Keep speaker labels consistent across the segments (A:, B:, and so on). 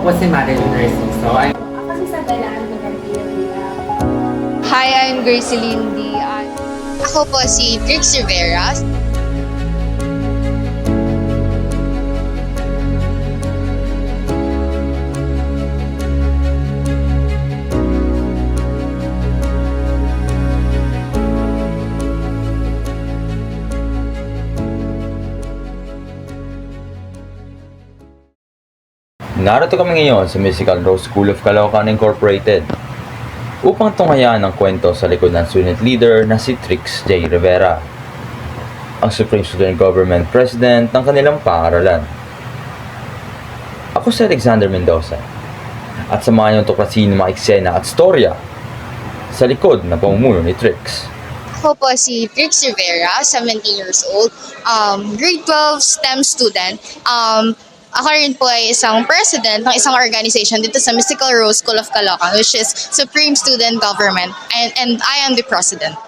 A: Ako
B: po si Marilyn Narciso. Ay,
A: Ako si Sabalaan Garcia.
C: Hi, I'm Gracie Lindy.
D: Ako po si Trix Rivera.
E: Narito kami ngayon sa Musical Rose School of Caloocan Incorporated upang tunghayan ang kwento sa likod ng student leader na si Trix J. Rivera, ang Supreme Student Government President ng kanilang paaralan. Ako si Alexander Mendoza at samahan niyo tuklasin ng mga eksena at storya sa likod ng pamumuno ni Trix.
D: Ako po si Trix Rivera, 17 years old, um, grade 12 STEM student. Um, ako rin po ay isang president ng isang organization dito sa Mystical Rose School of Caloocan, which is Supreme Student Government, and, and I am the president.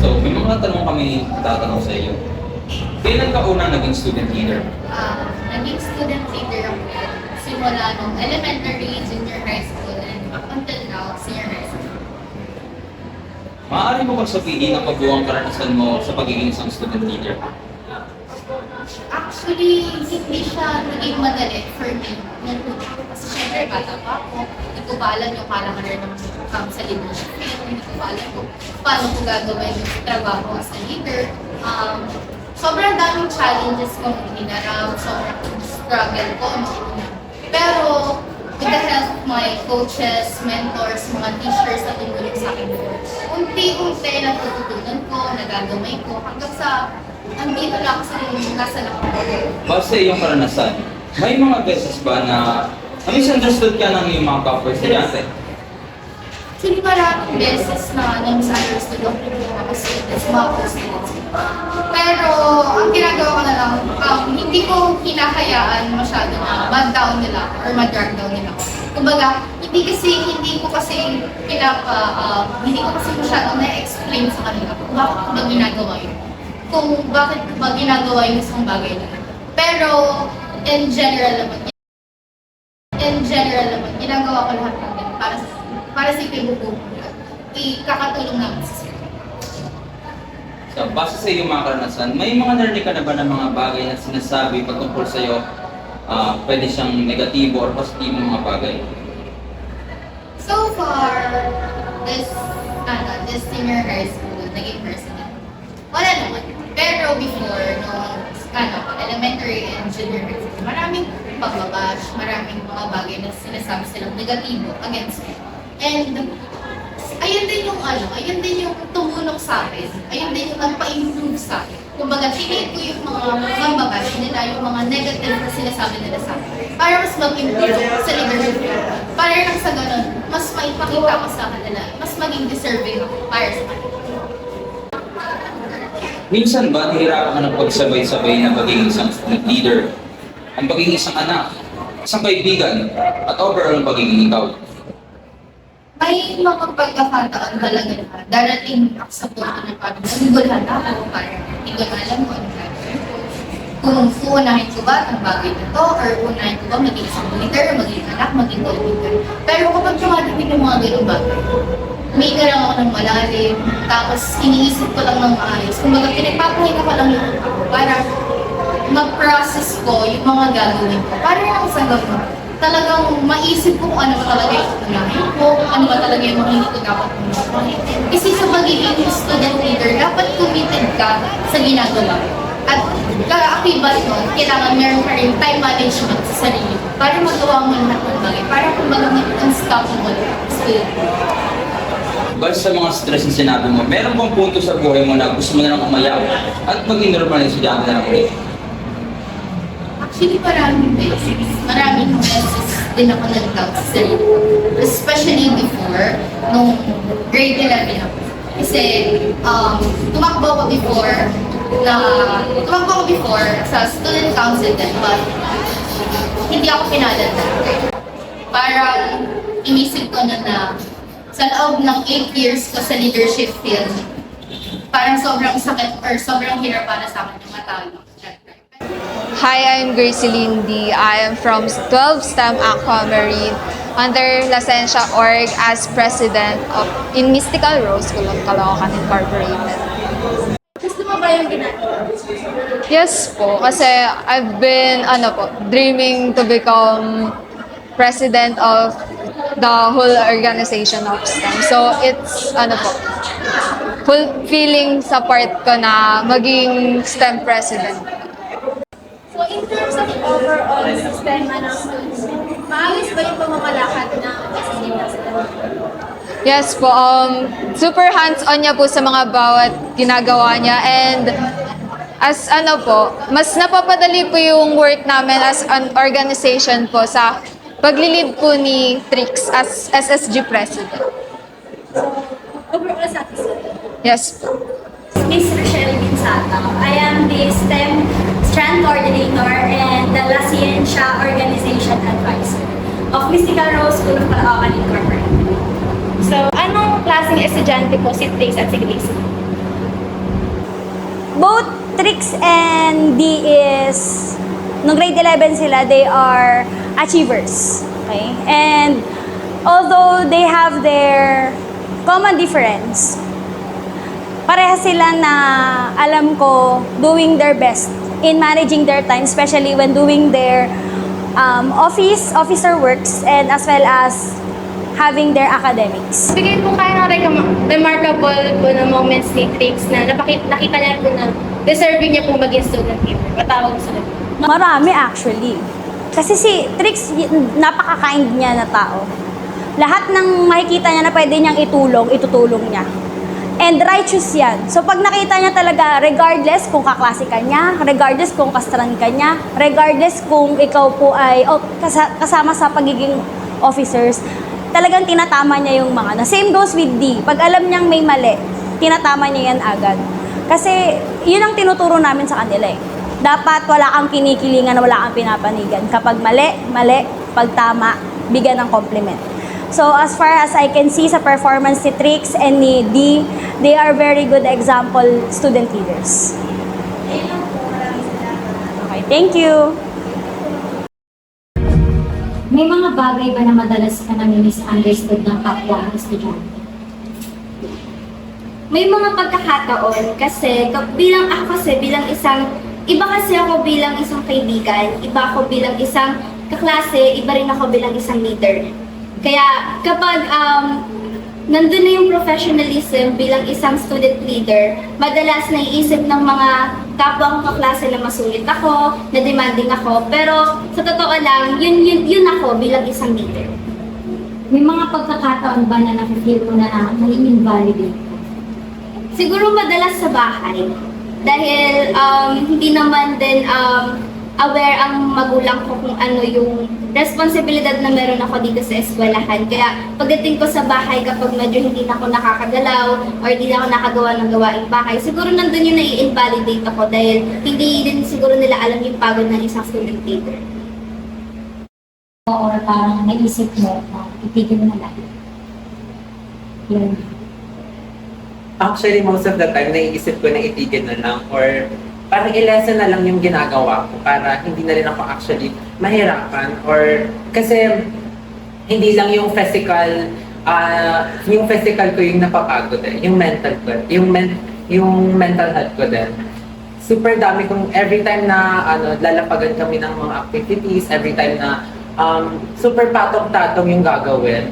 E: So, may mga tanong kami tatanong sa iyo. Kailan ka unang naging student leader?
A: Ah, naging student leader ako simula nung elementary, junior high school, and up until now, senior high school.
E: Maaari mo bang sabihin ang pagbuwang karanasan mo sa pagiging isang student leader?
A: Actually, hindi siya naging madali for me. Kasi syempre, bata pa ako. Hindi ko ba alam yung kalakaran ng um, sa leadership. Hindi ko ba alam kung paano ko gagawin yung trabaho as a leader. Um, sobrang daming challenges kong hinarap, sobrang struggle ko. Pero, with the help of my coaches, mentors, mga teachers na tumulong sa akin unti-unti natututunan ko, nagagamay ko, hanggang sa andito na ako sa nasa nakapagod.
E: Base sa iyong karanasan, may mga beses ba na na-misunderstood ka ng iyong mga kapwa estudyante?
A: Actually, maraming beses na na-misunderstood ako ng mga co-students. Pero, ang ginagawa ko na lang, um, hindi ko hinahayaan masyado na mag-down nila or mag-drag down nila. Kumbaga, hindi kasi, hindi ko kasi pinapa, uh, hindi ko kasi masyado na-explain sa kanila kung bakit ko ba ginagawa yun. Kung bakit ba ginagawa yung isang bagay na. Pero, in general naman, in general naman, ginagawa ko lahat ng ganun para para sa ipibubuo ko. Ikakatulong namin sa sir.
E: So, base sa iyong mga karanasan, may mga narinig ka na ba ng mga bagay na sinasabi patungkol sa iyo, ah, pwede siyang negatibo or positibo mga bagay?
A: So far, this, ano, this senior high school, naging president. Wala naman. Pero before, nung, ano, elementary and junior high school, maraming pagbabash, maraming mga bagay na sinasabi silang negatibo against me. And, ayun din yung ano, ayun din yung tumulong sa akin. Ayun din yung nagpa-improve sa akin. Kumbaga, tinid ko yung mga mambabash nila, yung mga negative na sinasabi nila sa akin. Para mas mag-improve sa leadership ko. Para lang sa ganun, mas maipakita ko sa kanila, mas maging deserving ako para sa kanila.
E: Minsan ba nahihirapan ka ng pagsabay-sabay na pagiging isang leader, ang pagiging isang anak, isang kaibigan, at overall ang pagiging ikaw?
A: May mga pagkakataon talaga na darating ako sa punto na parang nagugulhan ako, parang hindi ko alam kung ano. Kung uunahin ko ba ang bagay na to, or uunahin ko ba maging isang leader, maging anak, maging kaibigan. Pero kapag tumatating yung mga ganung bagay, humiga lang ako ng malalim, tapos iniisip ko lang ng maayos. Kumbaga, pinagpapahinga ko lang yung utak ko para mag-process ko yung mga gagawin ko. Para lang sa gawin talagang maisip ko kung ano ba talaga yung unahin ko, kung ano ba talaga yung mga ko dapat unahin. Kasi sa pagiging student leader, dapat committed ka sa ginagawa. At kaakibat nun, kailangan meron ka rin time management sa sarili para magawa mo lahat ng bagay. Para kumbaga maging unstoppable spirit.
E: Base sa mga stress na sinabi mo, meron bang punto sa buhay mo na gusto mo na lang umayaw at maging normal na estudyante na lang ulit?
A: Actually, maraming beses. Maraming beses din ako nag-doubt sa sarili. Especially before, nung grade 11 ako. Kasi, um, tumakbo ako before na, tumakbo ako before sa student council din, but hindi ako pinalad na. Parang inisip ko na na sa loob ng 8 years ko sa leadership field, parang sobrang sakit or sobrang hirap para sa akin yung matalo.
C: Hi, I'm Gracie Lindy. I am from 12 STEM Aquamarine under Lacencia Org as president of in Mystical Rose of Caloocan Incorporated.
A: Gusto mo ba yung ginagawa?
C: Yes po, kasi I've been, ano po, dreaming to become president of the whole organization of STEM. So, it's, ano po, fulfilling sa part ko na maging STEM president.
A: So in terms of overall ng schools, maayos ba yung pamamalakad ng SSD
C: Yes po, um, super hands-on niya po sa mga bawat ginagawa niya and as ano po, mas napapadali po yung work namin as an organization po sa paglilid po ni Trix as SSG President.
F: Overall satisfied.
C: Yes po.
F: Miss Rochelle Binsato. I am the STEM Strand Coordinator and the La Ciencia Organization Advisor of Mystical Rose School of Caloocan Incorporated.
A: So, anong klaseng estudyante po si Trix at si Gracie?
G: both Trix and D is, nung grade 11 sila, they are achievers. Okay? And although they have their common difference, pareha sila na alam ko doing their best in managing their time, especially when doing their um, office, officer works, and as well as having their academics.
F: Bigay po kayo ng remarkable po na moments ni Trix na napakita, nakita niya po na deserving niya po maging student leader. Matawag sa
G: Marami actually. Kasi si Trix, napaka-kind niya na tao. Lahat ng makikita niya na pwede niyang itulong, itutulong niya. And righteous yan. So pag nakita niya talaga, regardless kung kaklase ka niya, regardless kung kastran ka niya, regardless kung ikaw po ay oh, kasa- kasama sa pagiging officers, talagang tinatama niya yung mga na. Same goes with D. Pag alam niyang may mali, tinatama niya yan agad. Kasi yun ang tinuturo namin sa kanila eh. Dapat wala kang kinikilingan, wala kang pinapanigan. Kapag mali, mali. Pag tama, bigyan ng compliment. So as far as I can see sa performance ni Trix and ni D, they are very good example student leaders. Okay, thank you.
H: May mga bagay ba na madalas ka nang misunderstood ng kapwa ng estudyante?
F: May mga pagkakataon kasi bilang ako kasi bilang isang iba kasi ako bilang isang kaibigan, iba ako bilang isang kaklase, iba rin ako bilang isang leader. Kaya kapag um, nandun na yung professionalism bilang isang student leader, madalas naiisip ng mga kapwa kong kaklase na masulit ako, na demanding ako, pero sa totoo lang, yun, yun, yun ako bilang isang leader.
H: May mga pagkakataon ba na nafe-feel mo na na nai-invalidate?
F: Siguro madalas sa bahay. Dahil um, hindi naman din um, aware ang magulang ko kung ano yung responsibilidad na meron ako dito sa eskwelahan. Kaya pagdating ko sa bahay kapag medyo hindi na ako nakakagalaw or hindi na ako nakagawa ng gawaing bahay, siguro nandun yung nai-invalidate ako dahil hindi din siguro nila alam yung pagod ng isang student leader.
H: Or parang naisip mo na itigil mo na lang? Yun.
B: Actually, most of the time, naiisip ko na itigil na lang or parang i-lesson na lang yung ginagawa ko para hindi na rin ako actually mahirapan or kasi hindi lang yung physical ah yung physical ko yung napapagod eh, yung mental ko, yung men, yung mental health ko din. Super dami kong every time na ano lalapagan kami ng mga activities, every time na um, super patong-tatong yung gagawin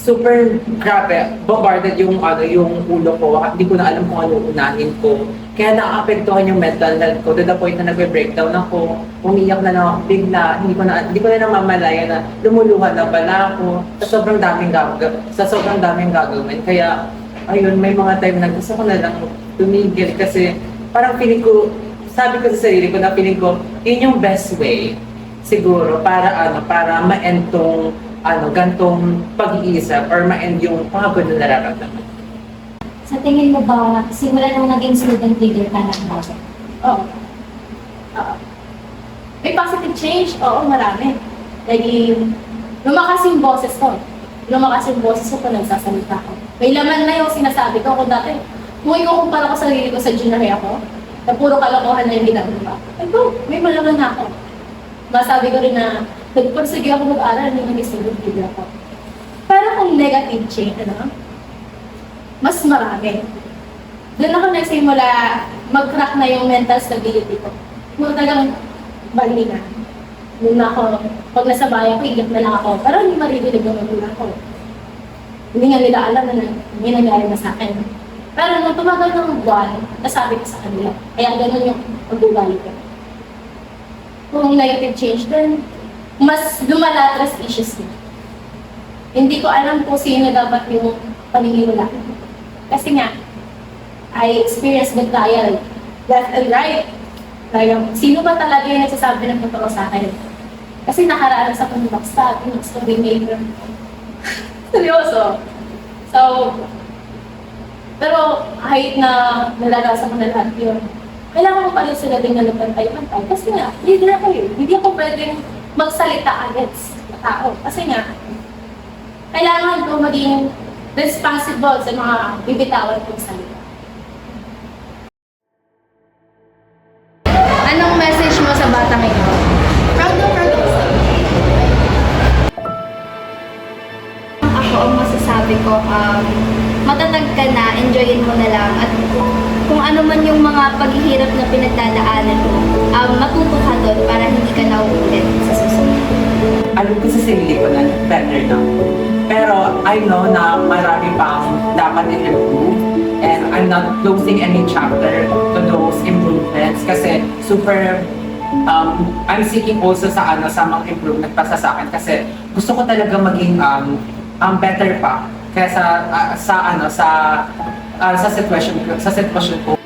B: super grabe, bombarded yung ano yung ulo ko. Hindi ko na alam kung ano unahin ko. Kaya naapektuhan yung mental health ko to the point na nagbe-breakdown ako. Umiyak na lang bigla. Hindi ko na hindi ko na namamalaya na lumuluha na pala ako sa sobrang daming gagawin. Sa sobrang daming gagawin. Kaya ayun, may mga time na gusto ko na lang tumigil kasi parang feeling ko sabi ko sa sarili ko na feeling ko yun yung best way siguro para ano para ma-end tong ano gantong pag-iisip or ma-end yung pagod na nararamdaman.
H: Sa tingin mo ba, simula nung naging student leader ka ng bago?
A: Oo. Oo. May positive change? Oo, marami. Naging, lumakas yung boses ko. Lumakas yung boses ko kung nagsasalita ko. May laman na yung sinasabi ko. Kung dati,
I: kung ikukumpara ko sa sarili ko sa junior high ako, na puro kalokohan na yung ginagawa. Ito, may malaman na ako. Masabi ko rin na nagpursige ako mag-aral naging student leader ako. Pero kung negative change, ano, mas marami. Doon ako nagsimula mag-crack na yung mental stability ko. Kung talagang bali na. Doon na ako, pag nasa bahay ako, iyak na lang ako. Pero hindi maririnig ng magulang ko. Hindi nga nila alam na nang- may nangyari na sa akin. Pero nung tumagal ng buwan, nasabi ko sa kanila. Kaya ganun yung pag-ugali ko. Kung negative change, then mas lumala trust issues ko. Hindi ko alam kung sino dapat yung paniniwala. Kasi nga, I experienced betrayal left and right. Kaya, sino ba talaga yung nagsasabi ng totoo sa akin? Kasi nakaranas ako ng backstab, ng behavior. Seryoso. So, pero kahit na nalalasan ko na lahat yun, kailangan ko pa rin sila din na nagpantay-pantay. Kasi nga, leader ako eh. Hindi ako pwedeng magsalita against na tao. Kasi nga, kailangan ko maging responsible sa mga bibitawan kong salita.
A: Anong message mo sa batang ito?
I: Proud na proud sa
F: Ako ang masasabi ko, um, matatag ka na, enjoyin mo na lang. At kung ano man yung mga paghihirap na pinagdadaanan mo, um, matuto doon para hindi ka nauulit sa susunod.
B: alam ko sa sarili ko na better na. Pero I know na marami pang dapat i-improve and I'm not closing any chapter to those improvements kasi super um, I'm seeking also sa ano sa mga improvement pa sa sa akin kasi gusto ko talaga maging um, um better pa kaysa ah, sa ano sa ah, sa situation ko sa sitwasyon ko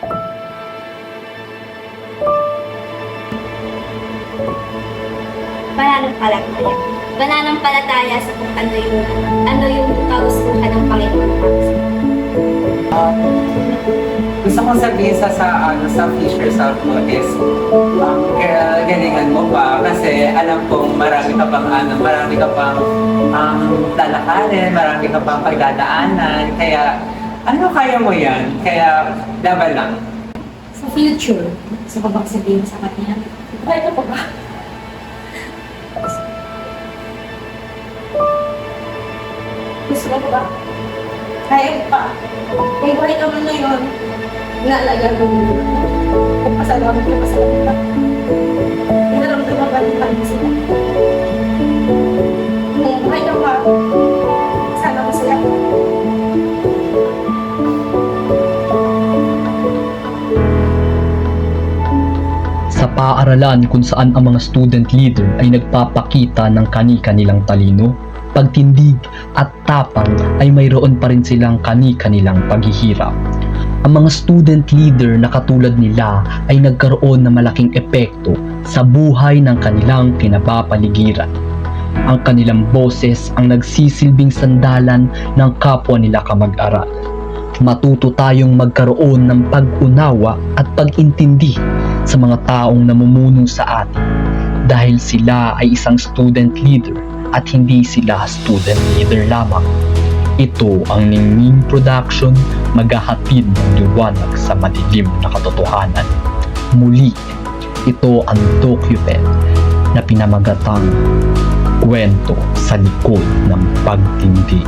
F: Pananampalataya. Pananampalataya sa kung ano yung, ano yung kagustuhan ng Panginoon iyo.
B: gusto kong sabihin sa sa ano sa future self mo is um, kaya galingan mo pa kasi alam kong marami ka pang ano marami ka pang um, lalakarin marami ka pang pagdadaanan kaya ano kaya mo yan kaya laban lang
H: Sa future, gusto ko bang sabihin sa kanya?
I: Kaya ko ba? Gusto ko ba? Kaya pa. Kung buhay ka man ngayon, naalagaan mo mo. Kung pasalamat ka, pasalamat ka. Inaramdaman ka rin kami sila. Kung buhay ka
J: paaralan kung saan ang mga student leader ay nagpapakita ng kani-kanilang talino, pagtindig at tapang ay mayroon pa rin silang kani-kanilang paghihirap. Ang mga student leader na katulad nila ay nagkaroon ng malaking epekto sa buhay ng kanilang kinapapaligiran. Ang kanilang boses ang nagsisilbing sandalan ng kapwa nila kamag-aral matuto tayong magkaroon ng pag-unawa at pag-intindi sa mga taong namumuno sa atin dahil sila ay isang student leader at hindi sila student leader lamang. Ito ang Ningning Production maghahatid ng liwanag sa madilim na katotohanan. Muli, ito ang document na pinamagatang kwento sa likod ng pagtindig.